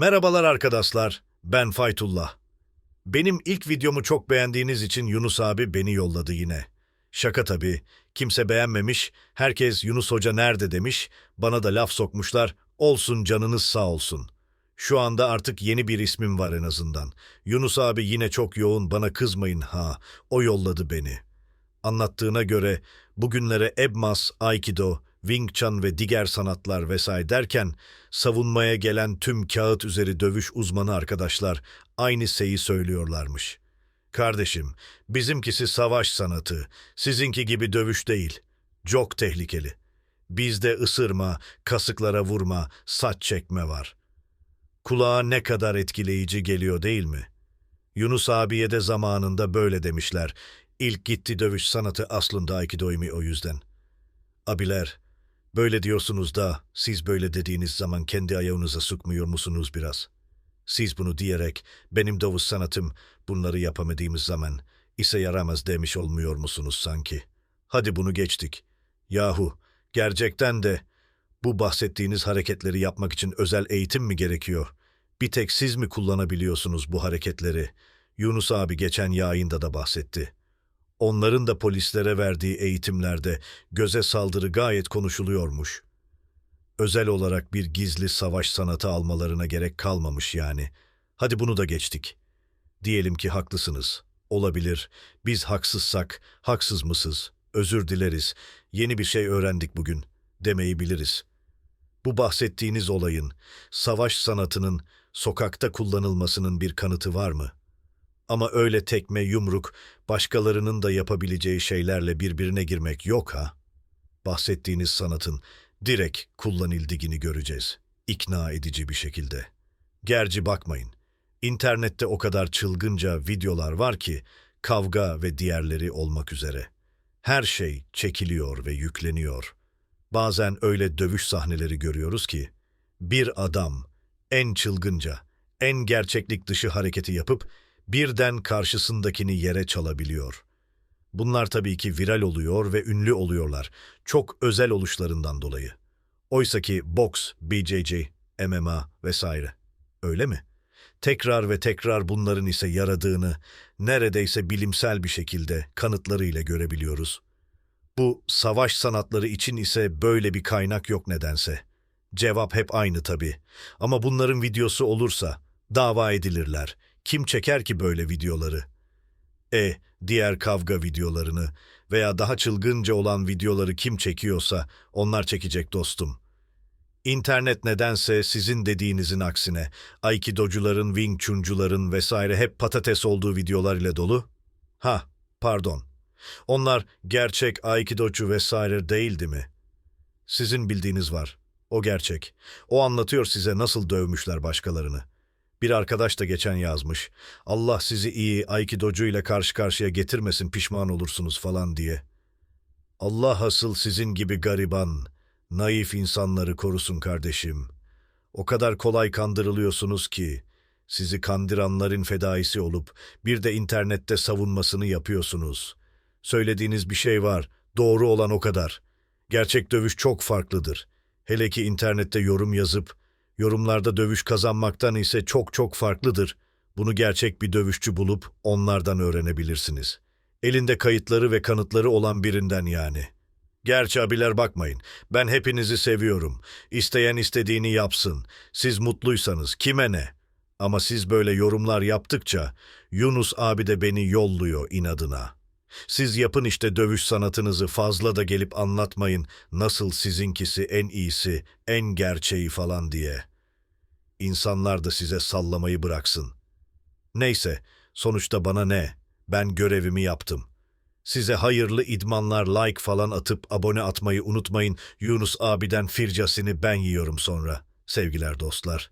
Merhabalar arkadaşlar, ben Faytullah. Benim ilk videomu çok beğendiğiniz için Yunus abi beni yolladı yine. Şaka tabii, kimse beğenmemiş, herkes Yunus Hoca nerede demiş, bana da laf sokmuşlar, olsun canınız sağ olsun. Şu anda artık yeni bir ismim var en azından. Yunus abi yine çok yoğun, bana kızmayın ha, o yolladı beni. Anlattığına göre bugünlere Ebmas, Aikido, Wing Chun ve diğer sanatlar vesaire derken savunmaya gelen tüm kağıt üzeri dövüş uzmanı arkadaşlar aynı şeyi söylüyorlarmış. Kardeşim, bizimkisi savaş sanatı, sizinki gibi dövüş değil. Çok tehlikeli. Bizde ısırma, kasıklara vurma, saç çekme var. Kulağa ne kadar etkileyici geliyor değil mi? Yunus abiye de zamanında böyle demişler. İlk gitti dövüş sanatı aslında Aikido'ymi o yüzden. Abiler, böyle diyorsunuz da siz böyle dediğiniz zaman kendi ayağınıza sıkmıyor musunuz biraz? Siz bunu diyerek benim dövüş sanatım bunları yapamadığımız zaman ise yaramaz demiş olmuyor musunuz sanki? Hadi bunu geçtik. Yahu, gerçekten de bu bahsettiğiniz hareketleri yapmak için özel eğitim mi gerekiyor? Bir tek siz mi kullanabiliyorsunuz bu hareketleri? Yunus abi geçen yayında da bahsetti. Onların da polislere verdiği eğitimlerde göze saldırı gayet konuşuluyormuş. Özel olarak bir gizli savaş sanatı almalarına gerek kalmamış yani. Hadi bunu da geçtik. Diyelim ki haklısınız. Olabilir. Biz haksızsak, haksız mısız? Özür dileriz. Yeni bir şey öğrendik bugün. Demeyi biliriz. Bu bahsettiğiniz olayın, savaş sanatının sokakta kullanılmasının bir kanıtı var mı? Ama öyle tekme, yumruk, başkalarının da yapabileceği şeylerle birbirine girmek yok ha. Bahsettiğiniz sanatın direkt kullanıldığını göreceğiz. İkna edici bir şekilde. Gerçi bakmayın. İnternette o kadar çılgınca videolar var ki kavga ve diğerleri olmak üzere. Her şey çekiliyor ve yükleniyor. Bazen öyle dövüş sahneleri görüyoruz ki bir adam en çılgınca, en gerçeklik dışı hareketi yapıp birden karşısındakini yere çalabiliyor. Bunlar tabii ki viral oluyor ve ünlü oluyorlar. Çok özel oluşlarından dolayı. Oysaki boks, BJJ, MMA vesaire. Öyle mi? Tekrar ve tekrar bunların ise yaradığını neredeyse bilimsel bir şekilde kanıtlarıyla görebiliyoruz. Bu savaş sanatları için ise böyle bir kaynak yok nedense. Cevap hep aynı tabii. Ama bunların videosu olursa dava edilirler. Kim çeker ki böyle videoları? E, diğer kavga videolarını veya daha çılgınca olan videoları kim çekiyorsa onlar çekecek dostum. İnternet nedense sizin dediğinizin aksine Aikidocuların, Wing Chuncuların vesaire hep patates olduğu videolar ile dolu. Ha, pardon. Onlar gerçek Aikidocu vesaire değildi mi? Sizin bildiğiniz var. O gerçek. O anlatıyor size nasıl dövmüşler başkalarını. Bir arkadaş da geçen yazmış. Allah sizi iyi Aikidocu ile karşı karşıya getirmesin pişman olursunuz falan diye. Allah asıl sizin gibi gariban, naif insanları korusun kardeşim. O kadar kolay kandırılıyorsunuz ki, sizi kandıranların fedaisi olup bir de internette savunmasını yapıyorsunuz. Söylediğiniz bir şey var, doğru olan o kadar. Gerçek dövüş çok farklıdır. Hele ki internette yorum yazıp, yorumlarda dövüş kazanmaktan ise çok çok farklıdır. Bunu gerçek bir dövüşçü bulup onlardan öğrenebilirsiniz. Elinde kayıtları ve kanıtları olan birinden yani. Gerçi abiler bakmayın, ben hepinizi seviyorum. İsteyen istediğini yapsın. Siz mutluysanız kime ne? Ama siz böyle yorumlar yaptıkça Yunus abi de beni yolluyor inadına. Siz yapın işte dövüş sanatınızı fazla da gelip anlatmayın nasıl sizinkisi en iyisi, en gerçeği falan diye. İnsanlar da size sallamayı bıraksın. Neyse, sonuçta bana ne? Ben görevimi yaptım. Size hayırlı idmanlar, like falan atıp abone atmayı unutmayın. Yunus abiden fircasını ben yiyorum sonra. Sevgiler dostlar.